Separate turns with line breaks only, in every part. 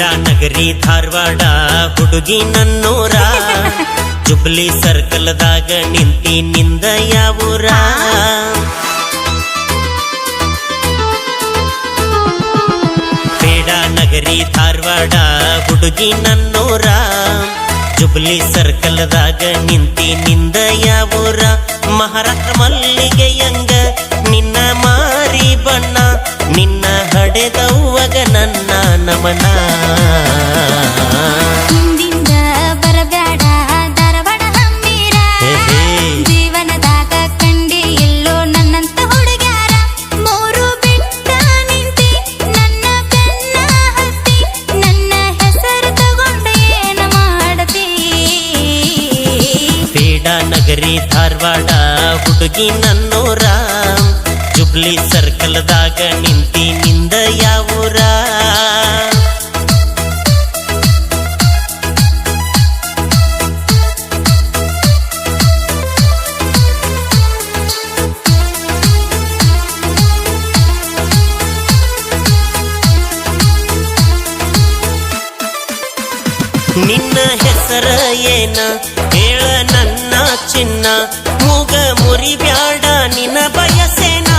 ನಗರಿ ಧಾರವಾಡ ಹುಡುಗಿ ನನ್ನೂರ ಜುಬ್ಲಿ ಸರ್ಕಲ್ದಾಗ ನಿಂತಿ ನಿಂದ ಯಾವೂರ. ಬೇಡ ನಗರಿ ಧಾರವಾಡ ಹುಡುಗಿ ನನ್ನೂರ ಜುಬ್ಲಿ ಸರ್ಕಲ್ದಾಗ ನಿಂತಿ ನಿಂದ ಯಾವೂರ. ಮಹಾರಾಷ್ಟ್ರ ಮಲ್ಲಿಗೆಯಂಗ ನಗರಿ ಧಾರವಾಡ ಹುಡುಗಿ ನನ್ನೂರ ಜುಬ್ಲಿ ಸರ್ಕಲ್ದಾಗ ನಿಂತಿ ನಿಂದ ಯಾವೂರ? ನಿನ್ನ ಹೆಸರ ಏನ? ಚಿನ್ನ ಮೂಗ ಮುರಿಬ್ಯಾಡ ಬಯಸೇನಾ?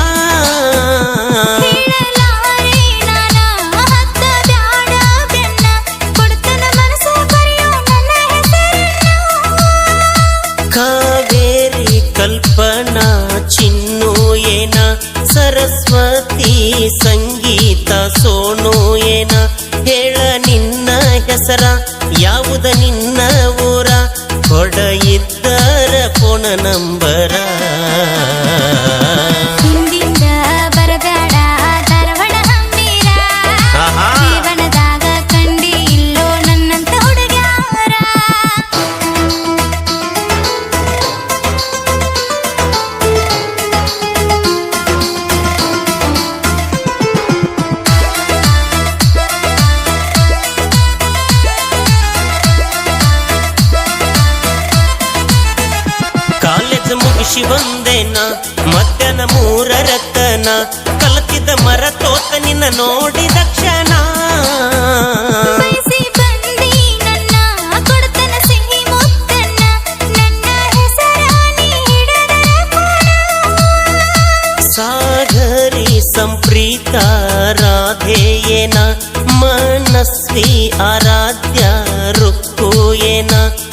ನಾನ ಹೆಸರನ್ನ.
ಕಾವೇರಿ ಕಲ್ಪನಾ ಚಿನ್ನು ಏನ? ಸರಸ್ವತಿ ಸಂಗೀತ ಸೋನು ಏನ? ಹೇಳ ನಿನ್ನ ಹೆಸರ ಯಾವುದ ನಿನ್ನ
நம்பரா?
ಕಾಲೇಜ್ ಮಧ್ಯಾಹ್ನ ಮೂರ ಮಧ್ಯಾಹ್ನ ಕಲಕಿದ ಮರ ತೋತ ನಿನ್ನ ನೋಡಿದ ಕ್ಷಣ. ಸಾಗರಿ ಸಂಪ್ರೀತ ರಾಧೇಯೇನ? ಮನಸ್ವಿ ಆ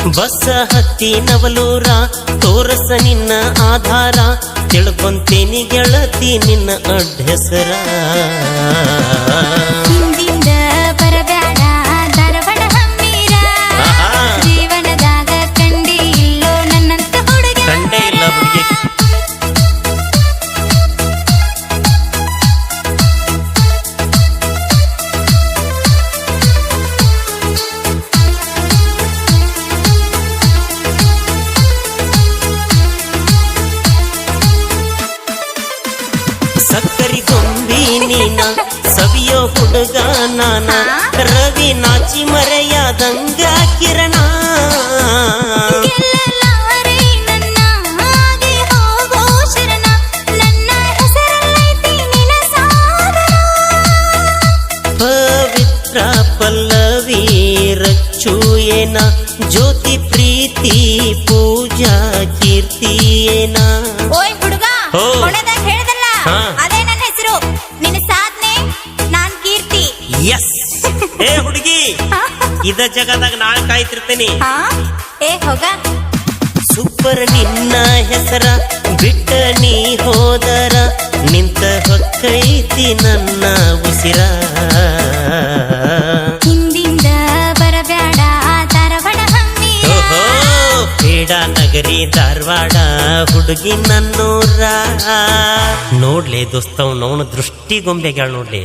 ಏನ ಬಸ ಹತ್ತಿ ನವಲೂರ ತೋರಸ ನಿನ್ನ ಆಧಾರ. ತಿಳ್ಕೊಂತೀನಿ ಗೆಳತಿ ನಿನ್ನ ಅಡ್ಡೆಸರ ಹುಡುಗ ನಾನ. ರವಿ ನಾಚಿ ಮರೆಯಾದಂಗ ಕಿರಣ. ಪವಿತ್ರ ಪಲ್ಲವಿ ರಚ್ಚು ಏನ ಜ್ಯೋತಿ ಪ್ರೀತಿ ಪೂಜಾ ಕೀರ್ತಿ ಏನ
ಓಯ್ ಹುಡುಗ
ಇದ ಜಗದಾಗ ನಾಳೆ ಕಾಯ್ತಿರ್ತೇನಿ.
ಹಾ? ಏ ಹೋಗ.
ಸೂಪರ್ ನಿನ್ನ ಹೆಸರ ಬಿಟ್ಟ ನೀ ಹೋದರ. ನಿಂತ ಹೊಕ್ಕೈತಿ ನನ್ನ ಉಸಿರ.
ಹಿಂದಿಂದ ಬರಬೇಡ ಧಾರವಾಡ
ಓಹೋ ಬೇಡ ನಗರಿ ಧಾರವಾಡ ಹುಡುಗಿ ನನ್ನೂರ ನೋಡ್ಲೆ ದೋಸ್ತವ್ ನೋಣ ದೃಷ್ಟಿ ಗೊಂಬೆಗಳು ನೋಡ್ಲಿ.